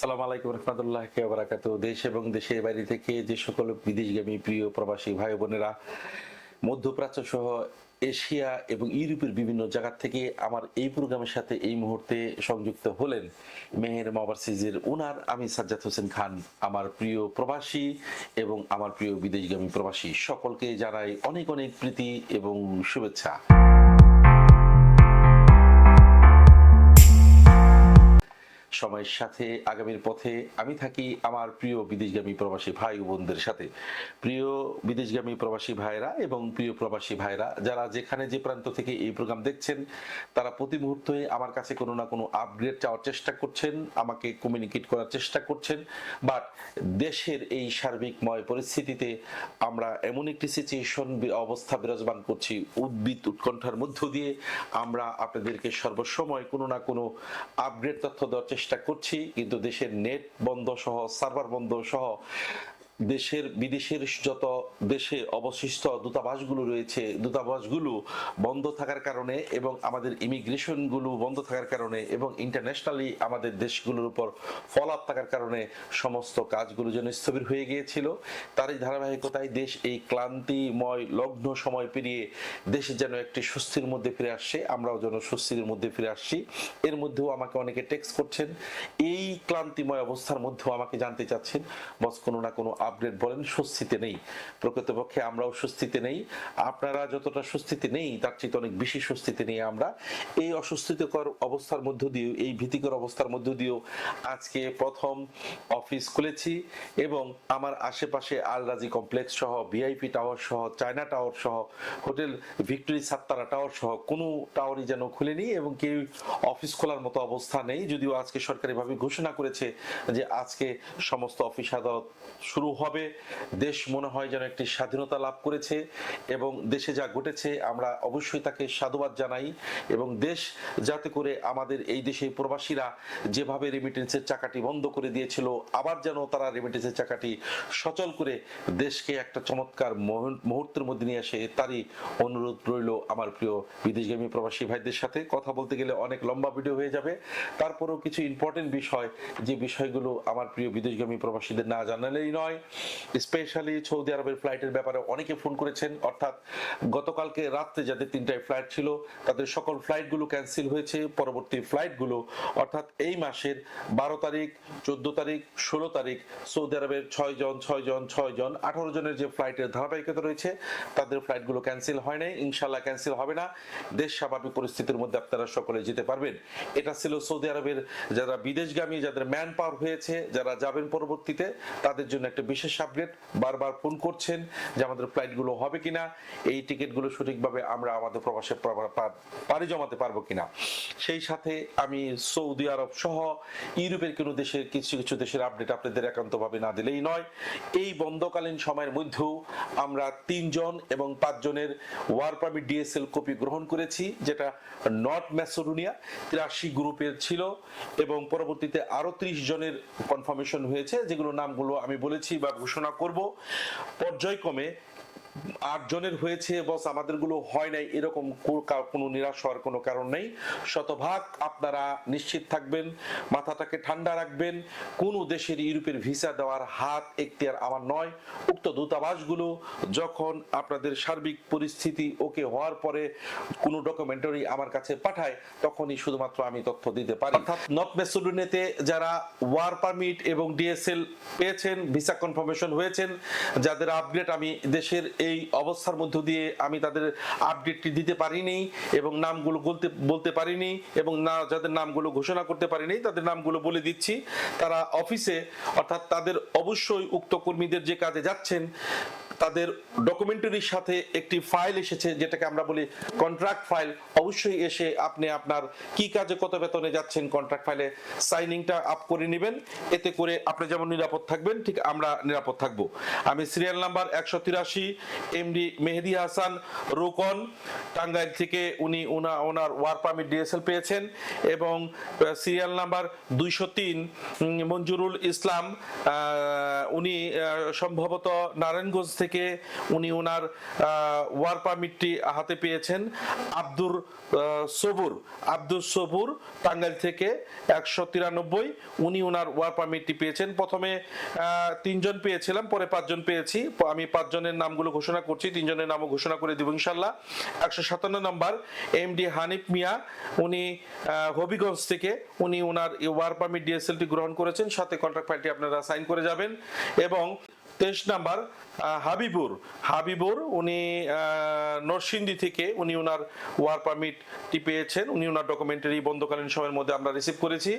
সালাম আলাইকুম রহমতুল্লাহ বারাকাতু। দেশ এবং দেশের বাইরে থেকে যে সকল বিদেশগামী প্রিয় প্রবাসী ভাই বোনেরা, মধ্যপ্রাচ্য সহ এশিয়া এবং ইউরোপের বিভিন্ন জায়গা থেকে আমার এই প্রোগ্রামের সাথে এই মুহূর্তে সংযুক্ত হলেন মেহের মাবারসিজের উনার আমি সাজ্জাদ হোসেন খান, আমার প্রিয় প্রবাসী এবং আমার প্রিয় বিদেশগামী প্রবাসী। সকলকে জানাই অনেক অনেক প্রীতি এবং শুভেচ্ছা। সময়ের সাথে, আগামীর পথে আমি থাকি আমার প্রিয় বিদেশগামী প্রবাসী ভাই বোনদের সাথে। প্রিয় বিদেশগামী প্রবাসী ভাইরা এবং প্রিয় প্রবাসী ভাইরা যারা যেখানে যে প্রান্ত থেকে এই প্রোগ্রাম দেখছেন, তারা প্রতি মুহূর্তে আমার কাছে কোনো না কোনো আপগ্রেড চাওয়ার চেষ্টা করছেন, আমাকে কমিউনিকেট করার চেষ্টা করছেন। বাট দেশের এই সার্বিকময় পরিস্থিতিতে আমরা এমন একটি সিচুয়েশন অবস্থা বিরাজমান করছি উদ্ভিদ উৎকণ্ঠার মধ্য দিয়ে। আমরা আপনাদেরকে সর্বসময় কোনো না কোনো আপগ্রেড তথ্য দেওয়ার চেষ্টা করছি কিন্তু দেশের নেট বন্ধ সহ সার্ভার বন্ধ সহ দেশের, বিদেশের যত দেশে অবশিষ্ট দূতাবাসগুলো রয়েছে, দূতাবাসগুলো বন্ধ থাকার কারণে এবং আমাদের ইমিগ্রেশনগুলো বন্ধ থাকার কারণে এবং ইন্টারন্যাশনালি আমাদের দেশগুলোর উপর ফলাপ থাকার কারণে সমস্ত কাজগুলো যেন স্থবির হয়ে গিয়েছিল। তারই ধারাবাহিকতায় দেশ এই ক্লান্তিময়, লগ্ন সময় পেরিয়ে দেশে যেন একটি স্বস্তির মধ্যে ফিরে আসছে, আমরাও যেন স্বস্তির মধ্যে ফিরে আসছি। এর মধ্যেও আমাকে অনেকে টেক্সট করছেন, এই ক্লান্তিময় অবস্থার মধ্যেও আমাকে জানতে চাচ্ছেন, বস কোনো না কোনো আপডেট বলেন স্বস্তিতে নেই। প্রকৃতপক্ষে আমরাও স্বস্তিতে নেই। আপনারা যতটা স্বস্তিতে নেই, তার চেয়ে অনেক বেশি স্বস্তিতে নেই আমরা এই অস্বস্তিকর অবস্থার মধ্য দিয়েও, এই ভীতিকর অবস্থার মধ্য দিয়েও আজকে প্রথম অফিস খুলেছি এবং আমার আশেপাশে আল রাজি কমপ্লেক্স সহ, ভিআইপি টাওয়ার সহ, চায়না টাওয়ার সহ, হোটেল ভিক্টোরি সাত্তারা টাওয়ার সহ, কোনো টাওয়ারই যেন খুলেনি এবং কেউ অফিস খোলার মতো অবস্থা নেই। যদিও আজকে সরকারিভাবে ঘোষণা করেছে যে আজকে সমস্ত অফিস আদালত শুরু হবে। দেশ মনে হয় যেন একটি স্বাধীনতা লাভ করেছে এবং দেশে যা ঘটেছে, আমরা অবশ্যই তাকে সাধুবাদ জানাই এবং দেশ যাতে করে আমাদের এই দেশে প্রবাসীরা যেভাবে রেমিটেন্সের চাকাটি বন্ধ করে দিয়েছিল, আবার যেন তারা রেমিটেন্সের চাকাটি সচল করে দেশকে একটা চমৎকার মুহূর্তের মধ্যে নিয়ে আসে, তারই অনুরোধ রইল আমার প্রিয় বিদেশগামী প্রবাসী ভাইদের সাথে। কথা বলতে গেলে অনেক লম্বা ভিডিও হয়ে যাবে। তারপরেও কিছু ইম্পর্টেন্ট বিষয়, যে বিষয়গুলো আমার প্রিয় বিদেশগামী প্রবাসীদের না জানালেই নয় স্পেশালি সৌদি আরবের ফ্লাইটের ব্যাপারে অনেকে ফোন করেছেন। অর্থাৎ গতকালকে রাত্রে যাদের তিনটায় ফ্লাইট ছিল, তাদের সকল ফ্লাইটগুলো ক্যান্সেল হয়েছে। পরবর্তী ফ্লাইটগুলো অর্থাৎ এই মাসের বারো তারিখ, চোদ্দ তারিখ, ষোলো তারিখ সৌদি আরবের ছয় জন ছয় জন ছয় জন, আঠারো জনের যে ফ্লাইটের ধারাবাহিকতা রয়েছে, তাদের ফ্লাইটগুলো ক্যান্সেল হয় নাই। ইনশাল্লাহ ক্যান্সেল হবে না। দেশ স্বাভাবিক পরিস্থিতির মধ্যে আপনারা সকলে যেতে পারবেন। এটা ছিল সৌদি আরবের যারা বিদেশগামী, যাদের ম্যান পাওয়ার হয়েছে, যারা যাবেন পরবর্তীতে, তাদের জন্য একটা বিশেষ আপডেট বারবার ফোন করছেন যে আমাদের ফ্লাইটগুলো হবে কিনা, এই টিকিটগুলো সঠিকভাবে আমরা আমাদের প্রবাসে পাড়ি জমাতে পারব কিনা। সেই সাথে আমি সৌদি আরব সহ ইউরোপের কোনো দেশের কিছু কিছু দেশের আপডেট আপনাদের একান্তভাবে না দিলেই নয়। এই বন্ধকালীন সময়ের মধ্যেও আমরা তিনজন এবং পাঁচজনের ওয়ার পারমিট ডিএসএল কপি গ্রহণ করেছি, যেটা নর্থ ম্যাসোডোনিয়া তিরাশি গ্রুপের ছিল এবং পরবর্তীতে আরও ত্রিশ জনের কনফার্মেশন হয়েছে যেগুলো নামগুলো আমি বলেছি বা ঘোষণা করব। পর্যায়ক্রমে আট জনের হয়েছে, বস, আমাদেরগুলো হয় নাই। এরকম কোনো নিরাশ হওয়ার কোনো কারণ নেই। শতভাগ আপনারা নিশ্চিত থাকবেন, মাথাটাকে ঠান্ডা রাখবেন। কোন দেশের ইউরোপের ভিসা দেওয়ার হাত এখতিয়ার আমার নয়। উক্ত দূতাবাসগুলো যখন আপনাদের সার্বিক পরিস্থিতি ওকে হওয়ার পরে কোনো ডকুমেন্টারি আমার কাছে পাঠায়, তখনই শুধুমাত্র আমি তথ্য দিতে পারি। অর্থাৎ নর্থ মেসোডোনিয়াতে যারা ওয়ার পারমিট এবং ডিএসএল পেয়েছেন, ভিসা কনফার্মেশন হয়েছেন, যাদের আপডেট আমি দেশের এই অবস্থার মধ্য দিয়ে আমি তাদের আপডেটটি দিতে পারিনি এবং নামগুলো বলতে বলতে পারিনি এবং না, যাদের নামগুলো ঘোষণা করতে পারিনি, তাদের নামগুলো বলে দিচ্ছি। তারা অফিসে অর্থাৎ তাদের অবশ্যই উক্ত কর্মীদের যে কাজে যাচ্ছেন তাদের ডকুমেন্টারির সাথে একটি ফাইল এসেছে, যেটাকে আমরা বলি কন্ট্রাক্ট ফাইল অবশ্যই এসে আপনি আপনার কি কাজে কত বেতনে যাচ্ছেন কন্ট্রাক্ট ফাইলে সাইনিংটা আপ করে নেবেন। এতে করে আপনি যেমন নিরাপদ থাকবেন, ঠিক আমরা নিরাপদ থাকব। আমি সিরিয়াল নাম্বার একশো তিরাশি এমডি মেহেদি হাসান, রোকন, টাঙ্গাইল থেকে উনি ওনা, ওনার ওয়ার পারমিট ডিএসএল পেয়েছেন, এবং সিরিয়াল নাম্বার দুইশো তিন মঞ্জুরুল ইসলাম উনি সম্ভবত নারায়ণগঞ্জ থেকে থেকে উনি ওনার ওয়ার পারমিটটি হাতে পেয়েছেন আব্দুর সবুর। আব্দুর সবুর টাঙ্গাইল থেকে একশো তিরানব্বই উনি ওনার ওয়ার পারমিটটি পেয়েছেন। প্রথমে তিনজন পেয়েছিলাম, পরে পাঁচজন পেয়েছি। আমি পাঁচজনের নামগুলো ঘোষণা করছি, তিনজনের নামও ঘোষণা করে দিব ইনশাল্লাহ একশো সাতান্ন number M D Hanif Mia, উনি হবিগঞ্জ থেকে উনি ওনার ওয়ার পারমিট ডিএসএলটি গ্রহণ করেছেন। সাথে কন্ট্রাক্ট ফাইলটি আপনারা সাইন করে যাবেন। এবং তেইশ নাম্বার হাবিবুর। হাবিবুর, উনি নরসিংদী থেকে উনি ওনার ওয়ার পারমিটটি পেয়েছেন। উনি ওনার ডকুমেন্টারি বন্ধকালীন সময়ের মধ্যে আমরা রিসিভ করেছি।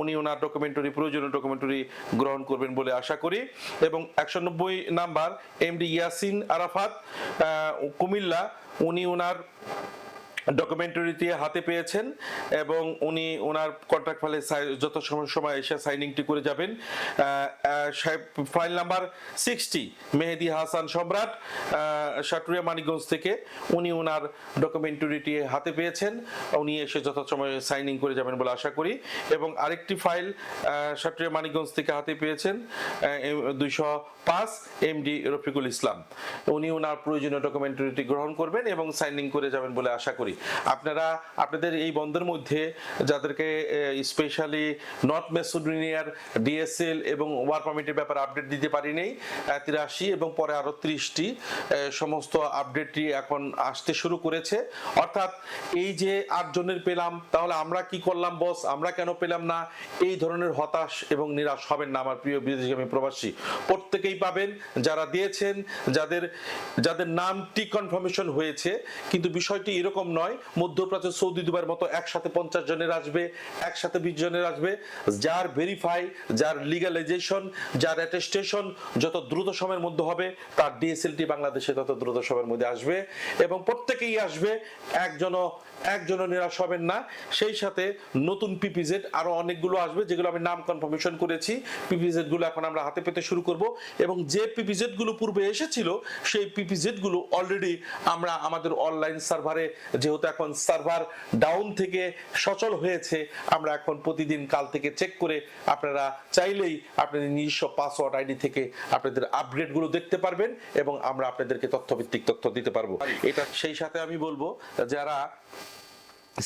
উনি ওনার ডকুমেন্টারি প্রয়োজনীয় ডকুমেন্টারি গ্রহণ করবেন বলে আশা করি। এবং একশো নব্বই নাম্বার এমডি ইয়াসিন আরাফাত কুমিল্লা, উনি ওনার ডকুমেন্টারিটি হাতে পেয়েছেন এবং উনি ওনার কন্ট্রাক্ট ফাইলে যত সময় এসে সাইনিংটি করে যাবেন file number sixty Mehedi Hasan Samrat Saturia Manikganj থেকে উনি ওনার ডকুমেন্টারিটি হাতে পেয়েছেন, উনি এসে যত সময় সাইনিং করে যাবেন বলে আশা করি। এবং আরেকটি ফাইল সাটুরিয়া মানিকগঞ্জ থেকে হাতে পেয়েছেন দুইশো পাঁচ এমডি রফিকুল ইসলাম। উনি ওনার প্রয়োজনীয় ডকুমেন্টারিটি গ্রহণ করবেন এবং সাইনিং করে যাবেন বলে আশা করি। আপনারা, আপনাদের এই বন্ধের মধ্যে যাদেরকে স্পেশালি নর্থ মেসোডোনিয়ার ডিএসএল এবং ওয়ার পারমিটের ব্যাপারে আপডেট দিতে পারি নেই তিরাশি এবং পরে আরও ত্রিশটি সমস্ত আপডেটটি এখন আসতে শুরু করেছে। অর্থাৎ এই যে আটজনের পেলাম, তাহলে আমরা কি করলাম বস আমরা কেন পেলাম না? এই ধরনের হতাশ এবং নিরাশ হবেন না আমার প্রিয় বিদেশগামী প্রবাসী। প্রত্যেকেই পাবেন, যারা দিয়েছেন, যাদের যাদের নামটি কনফার্মেশন হয়েছে, কিন্তু বিষয়টি এরকম নয় মধ্যপ্রাচ্য সৌদি দুবার মতো একসাথে পঞ্চাশ জনের আসবে, একসাথে বিশ জনের আসবে। যার ভেরিফাই যার লিগালাইজেশন যার অ্যাটেস্টেশন যত দ্রুত সময়ের মধ্যে হবে, তার ডিএসএলটি বাংলাদেশে তত দ্রুত সময়ের মধ্যে আসবে এবং প্রত্যেকেই আসবে, একজনও একজনও নিরাশ হবেন না। সেই সাথে নতুন পিপিজেড আরও অনেকগুলো আসবে, যেগুলো আমি নাম কনফার্মেশন করেছি। পিপিজেডগুলো এখন আমরা হাতে পেতে শুরু করব এবং যে পিপিজেডগুলো পূর্বে এসেছিল, সেই পিপিজেডগুলো অলরেডি আমরা আমাদের অনলাইন সার্ভারে যেহেতু এখন সার্ভার ডাউন থেকে সচল হয়েছে আমরা এখন প্রতিদিন কাল থেকে চেক করে আপনারা চাইলেই আপনাদের নিজস্ব পাসওয়ার্ড আইডি থেকে আপনাদের আপগ্রেডগুলো দেখতে পারবেন এবং আমরা আপনাদেরকে তথ্যভিত্তিক তথ্য দিতে পারব। এটা সেই সাথে আমি বলব যারা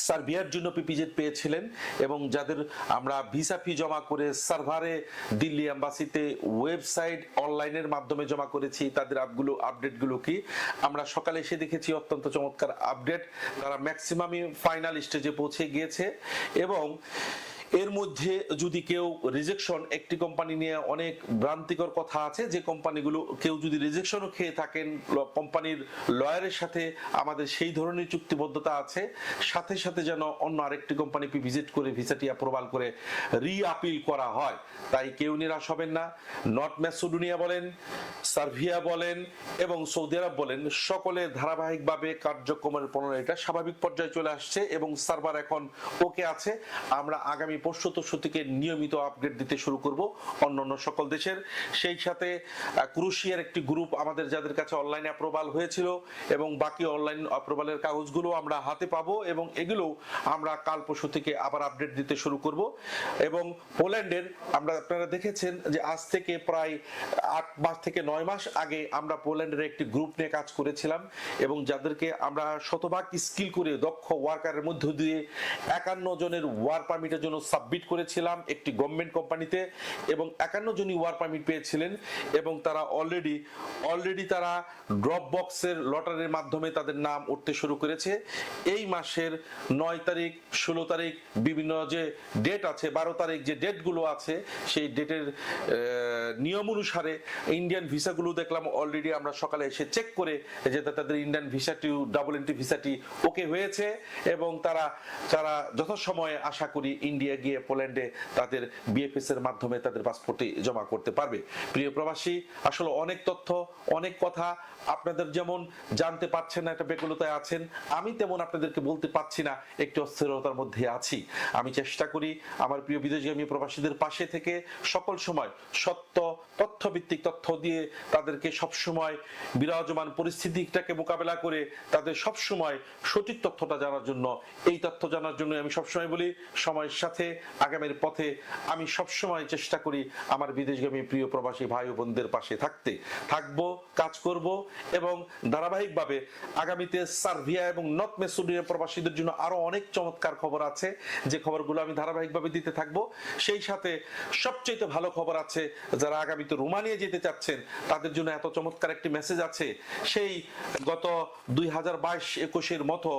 সার্বিয়ার জন্য পিপিজেড পেয়েছিলেন এবং যাদের আমরা ভিসা ফি জমা করে সার্ভারে দিল্লি অ্যাম্বাসিতে ওয়েবসাইট অনলাইনের মাধ্যমে জমা করেছি, তাদের আপগুলো, আপডেটগুলো কি? আমরা সকালে এসে দেখেছি অত্যন্ত চমৎকার আপডেট। তারা ম্যাক্সিমামই ফাইনাল স্টেজে পৌঁছে গিয়েছে এবং এর মধ্যে যদি কেউ রিজেকশন একটি কোম্পানি নিয়ে অনেক ভ্রান্তিকর কথা আছে, যে কোম্পানিগুলো কেউ যদি রিজেকশনও খেয়ে থাকেন কোম্পানির লয়ারের সাথে আমাদের সেই ধরনের চুক্তিবদ্ধতা আছে, সাথে সাথে যেন অন্য আরেকটি কোম্পানিকে ভিজিট করে ভিসাটি অ্যাপ্রুভাল করে রি আপিল করা হয়। তাই কেউ নিরাশ হবেন না। নর্থ ম্যাসোডোনিয়া বলেন সার্ভিয়া বলেন এবং সৌদি আরব বলেন, সকলে ধারাবাহিকভাবে কার্যক্রমের প্রণালীটা স্বাভাবিক পর্যায়ে চলে আসছে এবং সার্ভার এখন ওকে আছে। আমরা আগামী তরশু থেকে নিয়মিত আপডেট দিতে শুরু করব অন্যান্য সকল দেশের। সেই সাথে ক্রুশিয়ার একটি গ্রুপ আমাদের যাদের কাছে অনলাইন অ্যাপ্রুভাল হয়েছিল এবং বাকি অনলাইন অ্যাপ্রুভালের কাগজগুলো আমরা হাতে পাবো এবং এগুলো আমরা কাল পরশু থেকে আবার আপডেট দিতে শুরু করব। এবং পোল্যান্ডের, আমরা আপনারা দেখেছেন যে আজ থেকে প্রায় আট মাস থেকে নয় মাস আগে আমরা পোল্যান্ডের একটি গ্রুপ নিয়ে কাজ করেছিলাম এবং যাদেরকে আমরা শতভাগ স্কিল করে দক্ষ ওয়ার্কারের মধ্য দিয়ে একান্ন জনের ওয়ার পারমিটের জন্য সাবমিট করেছিলাম একটি গভর্নমেন্ট কোম্পানিতে এবং একান্ন জনই ওয়ার পারমিট পেয়েছিলেন এবং তারা অলরেডি অলরেডি তারা ড্রপ বক্সের লটারির মাধ্যমে তাদের নাম উঠতে শুরু করেছে। এই মাসের নয় তারিখ, ষোলো তারিখ বিভিন্ন যে ডেট আছে, বারো তারিখ যে ডেটগুলো আছে, সেই ডেটের নিয়ম অনুসারে ইন্ডিয়ান ভিসাগুলো দেখলাম অলরেডি আমরা সকালে এসে চেক করে যে তাদের ইন্ডিয়ান ভিসাটি ডাবল এন্ট্রি ভিসাটি ওকে হয়েছে এবং তারা তারা যথাসময়ে আশা করি ইন্ডিয়া গিয়ে পোল্যান্ডে তাদের বিএফএস এর মাধ্যমে তাদের পাসপোর্টে জমা করতে পারবে। প্রিয় প্রবাসী, আসলে অনেক তথ্য, অনেক কথা আপনাদের যেমন জানতে পারছেন না, একটা বেকুলতায় আছেন, আমি তেমন আপনাদেরকে বলতে পারছি না, একটি অস্থিরতার মধ্যে আছি। আমি চেষ্টা করি আমার প্রিয় বিদেশগামী প্রবাসীদের পাশে থেকে সকল সময় সত্য, তথ্যভিত্তিক তথ্য দিয়ে তাদেরকে সবসময় বিরাজমান পরিস্থিতিটাকে মোকাবেলা করে তাদের সবসময় সঠিক তথ্যটা জানার জন্য, এই তথ্য জানার জন্য আমি সবসময় বলি, সময়ের সাথে আগামীর পথে আমি সবসময় চেষ্টা করি আমার বিদেশগামী প্রিয় প্রবাসী ভাই বোনদের পাশে থাকতে। থাকব, কাজ করব এবং ধারাবাহিকভাবে আগামীতে সার্বিয়া এবং নর্থ মেসোডিয়া প্রবাসীদের জন্য আরও অনেক চমৎকার খবর আছে। যে খবরগুলো আমি ধারাবাহিকভাবে দিতে থাকব, সেই সাথে সবচেয়ে ভালো খবর আছে, যারা আগামীতে রোমানিয়া যেতে চাচ্ছেন, তাদের জন্য এত চমৎকার একটি মেসেজ আছে। সেই গত দুই হাজার বাইশ একুশের মতো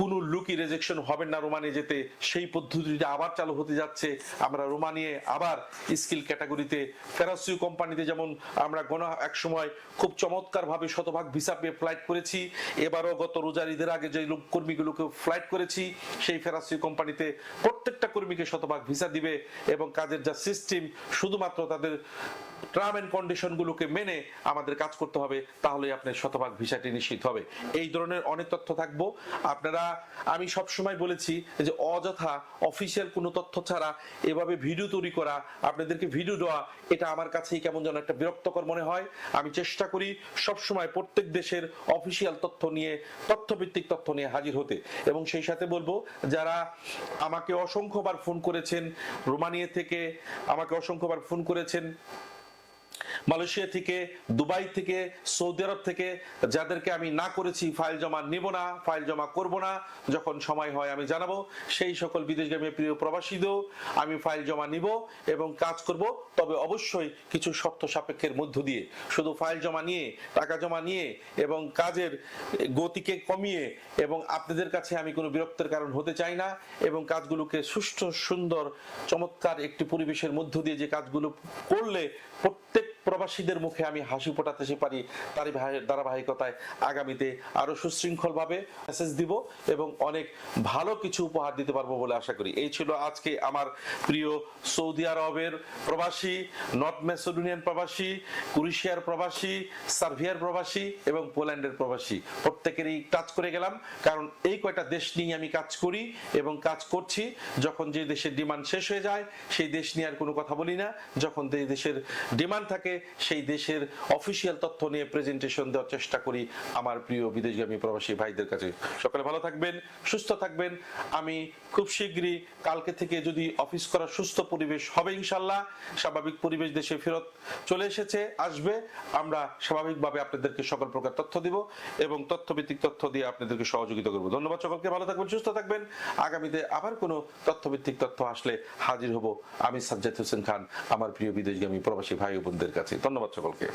কোনো লুকি রেজেকশন হবে না রোমানিয়া যেতে, সেই পদ্ধতিটা আবার চালু হতে যাচ্ছে। আমরা রোমানিয়ে আবার স্কিল ক্যাটাগরিতে ফেরাসিউ কোম্পানিতে যেমন আমরা গণ এক সময় খুব চমৎকার ভাবে শতভাগ ভিসা পেয়ে ফ্লাইট করেছি, এবারও গত রোজার ঈদের আগে যে লোক কর্মীগুলোকে ফ্লাইট করেছি, সেই ফেরাসিউ কোম্পানিতে প্রত্যেকটা কর্মীকে শতভাগ ভিসা দিবে এবং কাজের যা সিস্টেম, শুধুমাত্র তাদের টার্ম এন্ড কন্ডিশন গুলোকে মেনে আমাদের কাজ করতে হবে তাহলে আপনার শতভাগ ভিসাটি নিশ্চিত হবে। এই ধরনের অনেক তথ্য থাকব। আপনারা আমি সব সময় বলেছি যে অযথা অফিসিয়াল কোনো তথ্য ছাড়া এভাবে ভিডিও তৈরি করা, আপনাদেরকে ভিডিও দেওয়া, এটা আমার কাছে কেমন যেন একটা বিরক্তকর মনে হয়। আমি চেষ্টা করি সব সময় প্রত্যেক দেশের অফিসিয়াল তথ্য নিয়ে, তথ্যভিত্তিক তথ্য নিয়ে হাজির হতে। এবং সেই সাথে বলব, যারা আমাকে অসংখ্যবার ফোন করেছেন, রোমানিয়া থেকে আমাকে অসংখ্যবার ফোন করেছেন মালয়েশিয়া থেকে, দুবাই থেকে, সৌদি আরব থেকে, যাদেরকে আমি না করেছি ফাইল জমা নিব না, ফাইল জমা করব না, যখন সময় হয় আমি জানাব। সেই সকল বিদেশগামী প্রিয় প্রবাসীদেরও আমি ফাইল জমা নিব এবং কাজ করব। তবে অবশ্যই কিছু শর্ত সাপেক্ষের মধ্য দিয়ে, শুধু ফাইল জমা নিয়ে, টাকা জমা নিয়ে এবং কাজের গতিকে কমিয়ে এবং আপনাদের কাছে আমি কোনো বিরক্তের কারণ হতে চাই না এবং কাজগুলোকে সুষ্ঠু, সুন্দর, চমৎকার একটি পরিবেশের মধ্য দিয়ে যে কাজগুলো করলে প্রত্যেক প্রবাসীদের মুখে আমি হাসি ফোটাতে পারি তারই ধারাবাহিকতায় আগামীতে আরও সুশৃঙ্খল ভাবে মেসেজ দিব এবং অনেক ভালো কিছু উপহার দিতে পারব বলে আশা করি। এই ছিল আজকে আমার প্রিয় সৌদি আরবের প্রবাসী, নর্থ মেসোডোনিয়ান প্রবাসী, ক্রুশিয়ার প্রবাসী, সার্ভিয়ার প্রবাসী এবং পোল্যান্ডের প্রবাসী। প্রত্যেকেরই টাচ করে গেলাম, কারণ এই কয়টা দেশ নিয়ে আমি কাজ করি এবং কাজ করছি। যখন যে দেশের ডিমান্ড শেষ হয়ে যায়, সেই দেশ নিয়ে আর কোনো কথা বলি না। যখন যে দেশের ডিমান্ড থাকে, সেই দেশের অফিসিয়াল তথ্য নিয়ে প্রেজেন্টেশন দেওয়ার চেষ্টা করি আমার প্রিয় বিদেশগামী প্রবাসী ভাইদের কাছে। সকালে ভালো থাকবেন, সুস্থ থাকবেন। আমি খুব শীঘ্রই কালকে থেকে যদি অফিস করার সুস্থ পরিবেশ হবে ইনশাল্লাহ স্বাভাবিক পরিবেশ দেশে ফেরত চলে এসেছে, আসবে। আমরা স্বাভাবিকভাবে আপনাদেরকে সকল প্রকার তথ্য দিব এবং তথ্যভিত্তিক তথ্য দিয়ে আপনাদেরকে সহযোগিতা করব। ধন্যবাদ সকলকে, ভালো থাকবেন, সুস্থ থাকবেন। আগামীতে আবার কোনো তথ্যভিত্তিক তথ্য আসলে হাজির হব। আমি সাজ্জাদ হোসেন খান, আমার প্রিয় বিদেশগামী প্রবাসী ভাই ও বোনদের কাছে। ধন্যবাদ সকলকে।